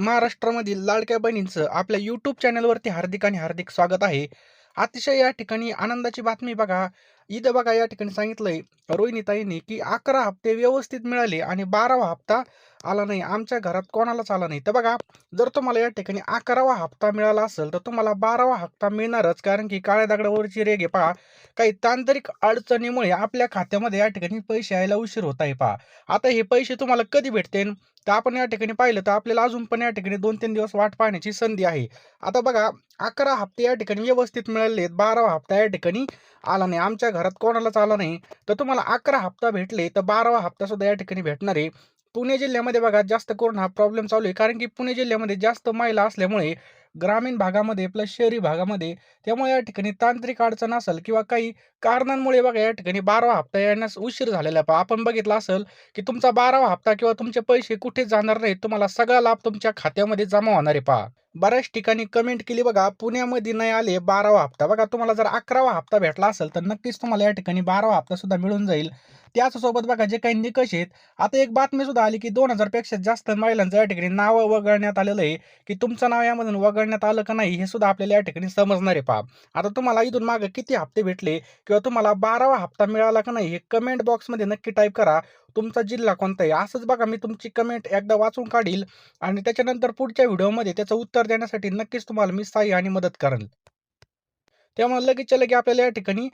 महाराष्ट्रामधील लाडक्या बहिणींचं आपल्या यूट्यूब चॅनलवरती हार्दिक आणि हार्दिक स्वागत आहे. अतिशय या ठिकाणी आनंदाची बातमी बघा. इथं बघा या ठिकाणी सांगितलंय रोहिणीताईंनी की अकरा हप्ते व्यवस्थित मिळाले आणि बारावा हप्ता आला नाही. आमच्या घरात कोणालाच आला नाही. तर बघा जर तुम्हाला या ठिकाणी अकरावा हप्ता मिळाला असेल तर तुम्हाला बारावा हप्ता मिळणारच. कारण की काळ्या दगडावरची रेगे पहा. काही तांत्रिक अडचणीमुळे आपल्या खात्यामध्ये या ठिकाणी पैसे यायला उशीर होत आहे पहा. आता हे पैसे तुम्हाला कधी भेटतील? तर आपण या ठिकाणी पाहिलं तर आपल्याला अजून पण या ठिकाणी दोन तीन दिवस वाट पाहण्याची संधी आहे. आता बघा अकरा हप्ते या ठिकाणी व्यवस्थित मिळाले आहेत. बारावा हप्ता या ठिकाणी आला नाही. आमच्या घरात कोणालाच आला नाही. तर तुम्हाला अकरा हप्ता भेटले तर बारावा हप्ता सुद्धा या ठिकाणी भेटणार आहे. पुणे जिल्ह्यामध्ये बघा जास्त करून हा प्रॉब्लेम चालू आहे. कारण की पुणे जिल्ह्यामध्ये जास्त महिला असल्यामुळे ग्रामीण भागामध्ये प्लस शहरी भागामध्ये त्यामुळे या ठिकाणी तांत्रिक अडचण असेल किंवा काही कारणांमुळे बघा या ठिकाणी बारावा हप्ता येण्यास उशीर झालेला आहे. पहा आपण बघितलं असेल की तुमचा बारावा हप्ता किंवा तुमचे पैसे कुठे जाणार नाहीत तुम्हाला सगळा लाभ तुमच्या खात्यामध्ये जमा होणार आहे. पहा बऱ्याच ठिकाणी कमेंट केली बघा पुण्यामध्ये नाही आले बारावा हप्ता. बघा तुम्हाला जर अकरावा हप्ता भेटला असेल तर नक्कीच तुम्हाला या ठिकाणी बारावा हप्ता सुद्धा मिळून जाईल. त्याचसोबत बघा जे काही निकष आहेत आता एक बातमी सुद्धा आली की दोन हजारपेक्षा जास्त महिलांचं या ठिकाणी नावं वगळण्यात आलेलं आहे की तुमचं नाव यामधून वगळण्यात आलं का नाही हे सुद्धा आपल्याला या ठिकाणी समजणार आहे. पहा आता तुम्हाला इथून मागे किती हप्ते भेटले किंवा तुम्हाला बारावा हप्ता मिळाला का नाही हे कमेंट बॉक्समध्ये नक्की टाईप करा. तुमचा जिल्हा कोणता आहे असंच बघा मी तुमची कमेंट एकदा वाचून काढील आणि त्याच्यानंतर पुढच्या व्हिडिओमध्ये त्याचं उत्तर देण्यासाठी नक्कीच तुम्हाला मी सहाय्य आणि मदत करेल त्यामुळे लगेचच्या लगे आपल्याला या ठिकाणी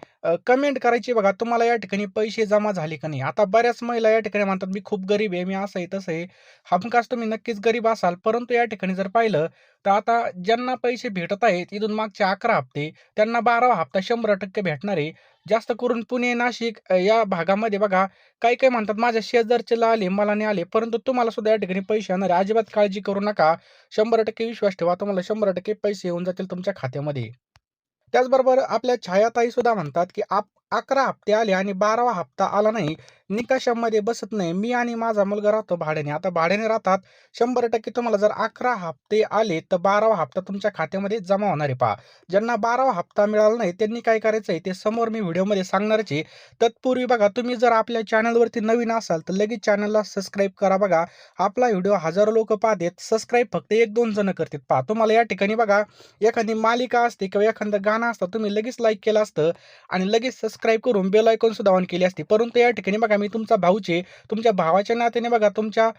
कमेंट करायची बघा तुम्हाला या ठिकाणी पैसे जमा झाले का नाही? आता बऱ्याच महिला या ठिकाणी म्हणतात मी खूप गरीब आहे मी असं आहे तसं आहे. हमखास तुम्ही नक्कीच गरीब असाल परंतु या ठिकाणी जर पाहिलं तर आता ज्यांना पैसे भेटत आहेत इथून मागचे अकरा हप्ते त्यांना बारावा हप्ता शंभर टक्के भेटणार आहे. जास्त करून पुणे नाशिक या भागामध्ये बघा काही काही म्हणतात माझ्या शेजारच्याला आले मला नाही आले परंतु तुम्हाला सुद्धा या ठिकाणी पैसे येणार आहे. अजिबात काळजी करू नका. शंभर टक्के विश्वास ठेवा तुम्हाला शंभर टक्के पैसे येऊन जातील तुमच्या खात्यामध्ये. त्याचबरोबर आपल्या छायाताई सुद्धा म्हणतात की आप अकरा हप्ते आले आणि बारावा हप्ता आला नाही. निकषामध्ये बसत नाही. मी आणि माझा मुलगा राहतो भाड्याने. आता भाड्याने राहतात शंभर टक्के तुम्हाला जर अकरा हप्ते आले तर बारावा हप्ता तुमच्या खात्यामध्ये जमा होणार आहे. पहा ज्यांना बारावा हप्ता मिळाला नाही त्यांनी काय करायचं आहे? ते समोर मी व्हिडिओमध्ये सांगणारचे तत्पूर्वी बघा तुम्ही जर आपल्या चॅनलवरती नवीन असाल तर लगेच चॅनलला सबस्क्राईब करा बघा. आपला व्हिडिओ हजारो लोक पाहतात सबस्क्राईब फक्त एक दोन जण करतात. पहा तुम्हाला या ठिकाणी बघा एखादी मालिका असते किंवा एखादं गाणं असतं तुम्ही लगेच लाईक केलं असतं आणि लगेच सबस्क्राईब करून बेल आयकॉन सुद्धा ऑन केली असते. परंतु या ठिकाणी बघा मी तुमचा भाऊचे तुमच्या भावाच्या नात्याने बघा तुमच्या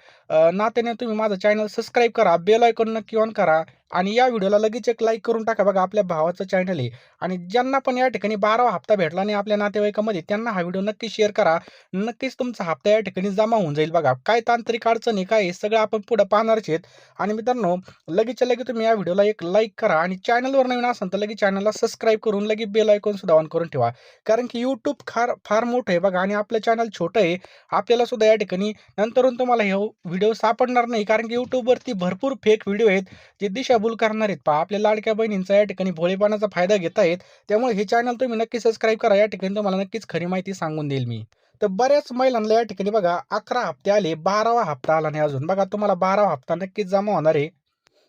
नात्याने तुम्ही माझं चॅनल सबस्क्राईब करा बेल आयकॉन नक्की ऑन करा आणि या व्हिडिओला लगेच एक लाईक करून टाका बघा आपल्या भावाचं चॅनल आहे. आणि ज्यांना पण या ठिकाणी बारावा हप्ता भेटला नाही आपल्या नातेवाईकामध्ये त्यांना हा व्हिडिओ नक्की शेअर करा. नक्कीच तुमचा हप्ता या ठिकाणी जमा होऊन जाईल बघा. काय तांत्रिक अडचणी काय आहे सगळं आपण पुढं पाहणारच आहेत. आणि मित्रांनो लगेचच्या लगेच तुम्ही या व्हिडिओला एक लाईक करा आणि चॅनलवर नवीन असाल तर लगेच चॅनलला सबस्क्राईब करून लगेच बेल आयकॉन सुद्धा ऑन करून ठेवा. कारण की यूट्यूब फार फार मोठं आहे बघा आणि आपलं चॅनल छोटं आहे. आपल्याला सुद्धा या ठिकाणी नंतरून तुम्हाला हे व्हिडिओ सापडणार नाही कारण की यूट्यूबवरती भरपूर फेक व्हिडिओ आहेत जे दिशाभूल करणार आहेत. पहा आपल्या लाडक्या बहिणींचा या ठिकाणी भोळेपणाचा फायदा घेत आहेत. त्यामुळे हे चॅनल तुम्ही नक्की सबस्क्राईब करा. या ठिकाणी तुम्हाला नक्कीच खरी माहिती सांगून देईल मी. तर बऱ्याच महिलांना या ठिकाणी बघा अकरा हप्ते आले बारावा हप्ता आला नाही अजून. बघा तुम्हाला बारावा हप्ता नक्कीच जमा होणार आहे.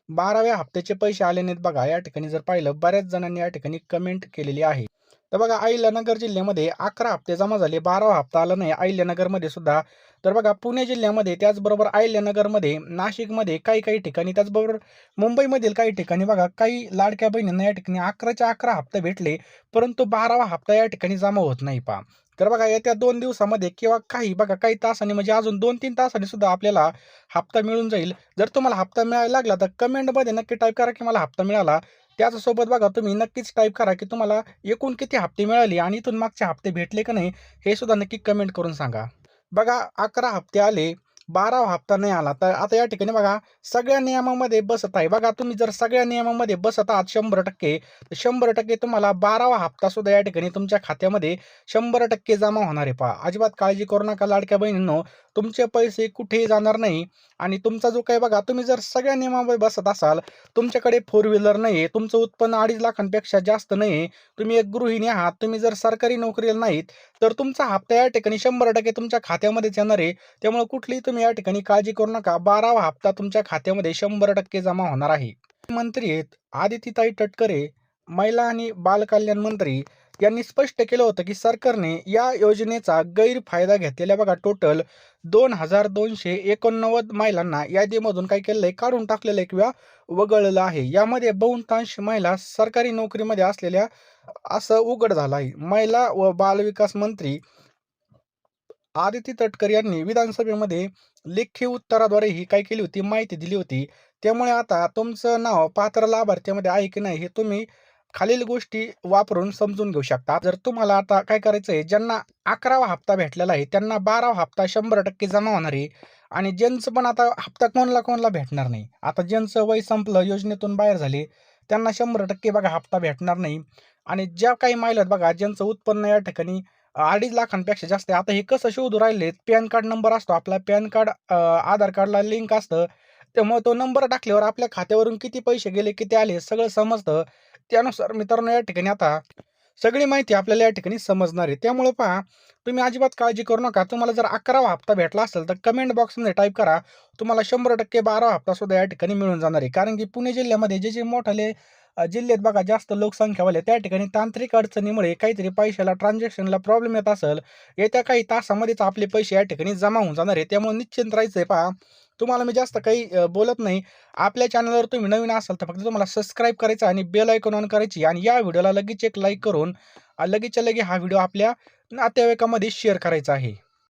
बाराव्या हप्त्याचे पैसे आले नाहीत बघा. या ठिकाणी जर पाहिलं बऱ्याच जणांनी या ठिकाणी कमेंट केलेली आहे. तर बघा अहिल्यानगर जिल्ह्यामध्ये अकरा हप्ते जमा झाले बारावा हप्ता आला नाही अहिल्यानगरमध्ये सुद्धा. तर बघा पुणे जिल्ह्यामध्ये त्याचबरोबर अहिल्यानगरमध्ये नाशिकमध्ये काही काही ठिकाणी त्याचबरोबर मुंबईमधील काही ठिकाणी बघा काही लाडक्या बहिणींना या ठिकाणी अकराच्या अकरा हप्ते भेटले परंतु बारावा हप्ता या ठिकाणी जमा होत नाही पा तर बघा येत्या दोन दिवसामध्ये किंवा काही बघा काही तासांनी म्हणजे अजून दोन तीन तासांनी सुद्धा आपल्याला हप्ता मिळून जाईल. जर तुम्हाला हप्ता मिळायला लागला तर कमेंटमध्ये नक्की टाईप करा की मला हप्ता मिळाला. त्याचसोबत बघा तुम्ही नक्कीच टाईप करा की तुम्हाला एकूण किती हप्ते मिळाले आणि इथून मागचे हप्ते भेटले का नाही हे सुद्धा नक्की कमेंट करून सांगा. बघा अकरा हप्ते आले. बारावा हप्ता नाही आला. तर आता या ठिकाणी बघा सगळ्या नियमामध्ये बसत आहे. बघा तुम्ही जर सगळ्या नियमामध्ये बसत आहात शंभर टक्के तर शंभर टक्के तुम्हाला बारावा हप्ता सुद्धा या ठिकाणी तुमच्या खात्यामध्ये शंभर टक्के जमा होणार आहे. पहा अजिबात काळजी करू नका लाडक्या बहिणींनो. तुमचे पैसे कुठेही जाणार नाही. आणि तुमचा जो काही बघा तुम्ही जर सगळ्या नियमामध्ये बसत असाल तुमच्याकडे फोर व्हीलर नाही आहे तुमचं उत्पन्न अडीच लाखांपेक्षा जास्त नाही आहे तुम्ही एक गृहिणी आहात तुम्ही जर सरकारी नोकरीला नाहीत तर तुमचा हप्ता या ठिकाणी शंभर टक्के तुमच्या खात्यामध्येच येणार आहे. त्यामुळे कुठलीही तुम्ही या ठिकाणी काळजी करू नका. बारावा हप्ता तुमच्या खात्यामध्ये शंभर टक्के जमा होणार आहे. मंत्री आहेत आदितीताई तटकरे महिला आणि बालकल्याण मंत्री यांनी स्पष्ट केलं होतं की सरकारने या योजनेचा गैरफायदा घेतलेल्या बघा टोटल दोन हजार दोनशे एकोणनव्वद महिलांना यादीमधून काय केलं आहे काढून टाकलेलं आहे किंवा वगळलं आहे. यामध्ये बहुतांश महिला सरकारी नोकरीमध्ये असलेल्या असं उघड झालं आहे. महिला व बालविकास मंत्री आदिती तटकर यांनी विधानसभेमध्ये लेखी उत्तराद्वारे ही काय केली होती? माहिती दिली होती. त्यामुळे आता तुमचं नाव पात्र लाभार्थ्यामध्ये आहे की नाही हे तुम्ही खालील गोष्टी वापरून समजून घेऊ शकता. जर तुम्हाला आता काय करायचं आहे? ज्यांना अकरावा हप्ता भेटलेला आहे त्यांना बारावा हप्ता शंभर टक्के जमा होणार आहे. आणि ज्यांचं पण आता हप्ता कोणाला कोणाला भेटणार नाही? आता ज्यांचं वय संपलं योजनेतून बाहेर झाले त्यांना शंभर टक्के बघा हप्ता भेटणार नाही. आणि ज्या काही महिला आहेत बघा ज्यांचं उत्पन्न या ठिकाणी अडीच लाखांपेक्षा जास्त आहे. आता हे कसं शोधू राहिले पॅन कार्ड नंबर असतो. आपला पॅन कार्ड आधार कार्डला लिंक असतं. त्यामुळे तो नंबर टाकल्यावर आपल्या खात्यावरून किती पैसे गेले किती आले सगळं समजतं. त्यानुसार मित्रांनो या ठिकाणी आता सगळी माहिती आपल्याला या ठिकाणी समजणार आहे. त्यामुळे पहा तुम्ही अजिबात काळजी करू नका. तुम्हाला जर अकरावा हप्ता भेटला असेल तर कमेंट बॉक्समध्ये टाईप करा. तुम्हाला शंभर टक्के बारावा हप्ता सुद्धा या ठिकाणी मिळून जाणार आहे. कारण की पुणे जिल्ह्यामध्ये जे जे मोठाले जिल्ह्यात बघा जास्त लोकसंख्या वाले त्या ठिकाणी तांत्रिक अडचणीमुळे काहीतरी पैशाला ट्रान्झॅक्शनला प्रॉब्लेम येत असेल. येत्या काही तासामध्येच आपले पैसे या ठिकाणी जमा होऊन जाणार आहे. त्यामुळे निश्चिंत राहायचं आहे पहा. तुम्हाला मी जास्त काही बोलत नाही. आपल्या चॅनलवर तुम्ही नवीन असाल तर फक्त तुम्हाला सबस्क्राईब करायचं आणि बेल ऐकून ऑन करायची आणि या व्हिडिओला लगेच एक लाईक करून लगेचच्या लगे हा व्हिडिओ आपल्या नातेवाईकामध्ये शेअर करायचा आहे.